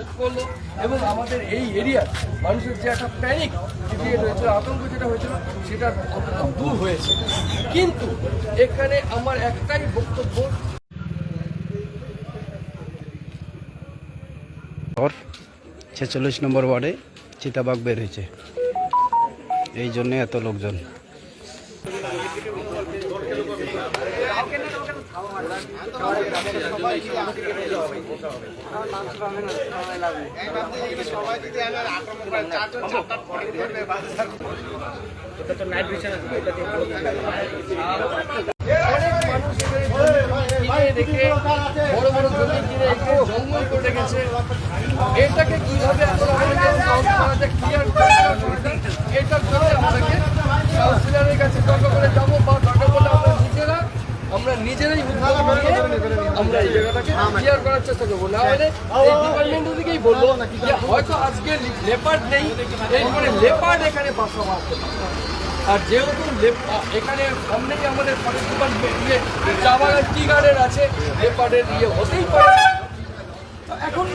Help করল এবং আমাদের এই এরিয়ার মানুষের যে একটা প্যানিক ক্রিয়েট হয়েছিল আতঙ্ক যেটা হয়েছিল, সেটা কতটা দূর হয়েছে। কিন্তু এখানে আমার একটাই বক্তব্য ছেচল্লিশ নম্বর ওয়ার্ডে চিতাবাঘ বের হয়েছে। এই জন্যে এত লোকজন। রেখে বড় বড় এটাকে কীভাবে এখন আমাদের ক্লিয়ার এটার জন্য আমাদেরকে কাউন্সিলরের কাছে দরকার করে যাব বা দরকার করলে আমরা নিজেরা আমরা নিজেরাই আমরা এই জায়গাটাকে ক্লিয়ার করার চেষ্টা করব। না হলে এই ডিপার্টমেন্ট থেকেই যে হয়তো আজকে লেপার্ড নেই এরপরে লেপার্ড এখানে বাসা বাঁধতে আর যেহেতু এখানে সামনেই আমাদের ফরেস্ট ডিপার্টমেন্ট চা বাগান টি গার্ডেন আছে লেপার্ডের ইয়ে হতেই পারে। এখন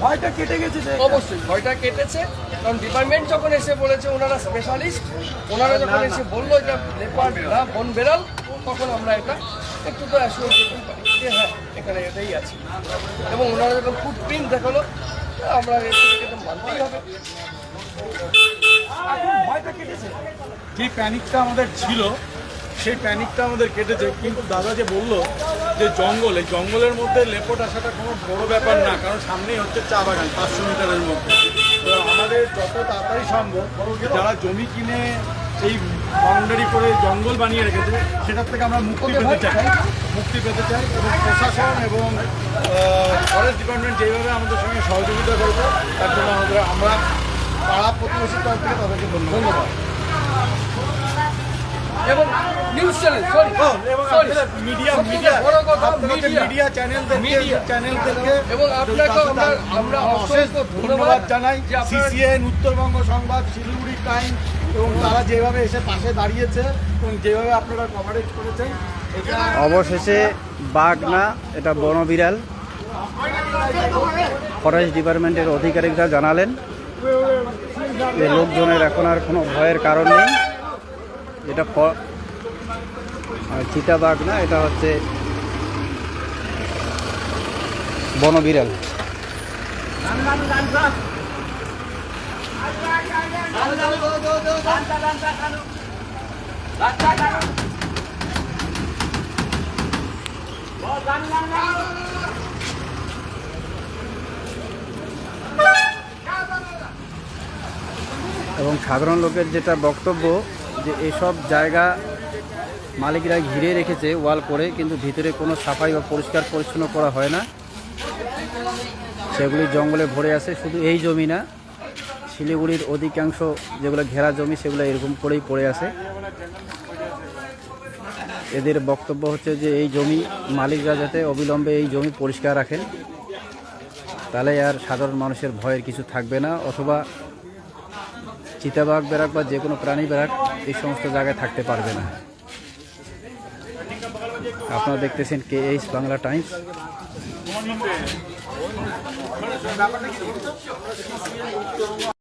ভয়টা কেটে গেছে অবশ্যই। ভয়টা কেটেছে। কারণ ডিপার্টমেন্ট যখন এসে বলেছে ওনারা স্পেশালিস্ট ওনারা যখন এসে বলল এটা লেপার্ড না বন বেড়াল তখন আমরা এটা একটু তো পারি যে হ্যাঁ এখানে এটাই আছে। এবং ওনারা যখন ফুটপ্রিন্ট দেখাল, আমরা মানতেই হবে। যে প্যানিকটা আমাদের ছিল, সেই প্যানিকটা আমাদের কেটেছে। কিন্তু দাদা যে বলল যে জঙ্গল, এই জঙ্গলের মধ্যে লেপট আসাটা কোনো বড় ব্যাপার না, কারণ সামনেই হচ্ছে চা বাগান, পাঁচশো মিটারের মধ্যে। তো আমাদের যত তাড়াতাড়ি সম্ভব, যারা জমি কিনে এই বাউন্ডারি করে জঙ্গল বানিয়ে রেখেছে সেটার থেকে আমরা মুক্তি পেতে চাই। মুক্তি পেতে চাই এবং প্রশাসন এবং ফরেস্ট ডিপার্টমেন্ট যেভাবে আমাদের সঙ্গে সহযোগিতা করেছে তার জন্য আমাদের আমরা পাড়া প্রতিবেশীর তরফ থেকে তাদেরকে ধন্যবাদ। এবং news channel sorry sorry media media বড় কথা মিডিয়া মিডিয়া চ্যানেলদেরকে মিডিয়া। চ্যানেলদেরকে এবং আপনাকে আমরা আমরা অশেষ ধন্যবাদ জানাই। সিসিএন উত্তরবঙ্গ সংবাদ শিলিগুড়ি টাইম এবং তারা যেভাবে এসে পাশে দাঁড়িয়েছে এবং যেভাবে আপনারা কভারেজ করেছেন অবশেষে বাঘ না এটা বনবিড়াল ফরেস্ট ডিপার্টমেন্টের আধিকারিকরা জানালেন যে লোকজনের এখন আর কোনো ভয়ের কারণ নেই। এটা চিতাবাঘ না এটা হচ্ছে বনবিড়াল এবং সাধারণ লোকের যেটা বক্তব্য যে এসব জায়গা মালিকরা ঘিরে রেখেছে, ওয়াল করে, কিন্তু ভিতরে কোনো সাফাই বা পরিষ্কার পরিচ্ছন্ন করা হয় না। সেগুলি জঙ্গলে ভরে আছে, শুধু এই জমি না, শিলিগুড়ির অধিকাংশ যেগুলো ঘেরা জমি, সেগুলো এরকম করেই পড়ে আছে। এদের বক্তব্য হচ্ছে যে, এই জমি মালিকরা যাতে অবিলম্বে এই জমি পরিষ্কার রাখেন, তাহলে আর সাধারণ মানুষের ভয়ের কিছু থাকবে না, অথবা চিতাবাঘ বেড়াক বা যে কোনো প্রাণী বেড়াক এই সমস্ত জায়গায় থাকতে পারবে না। আপনারা দেখতেছেন কে এইচ বাংলা টাইমস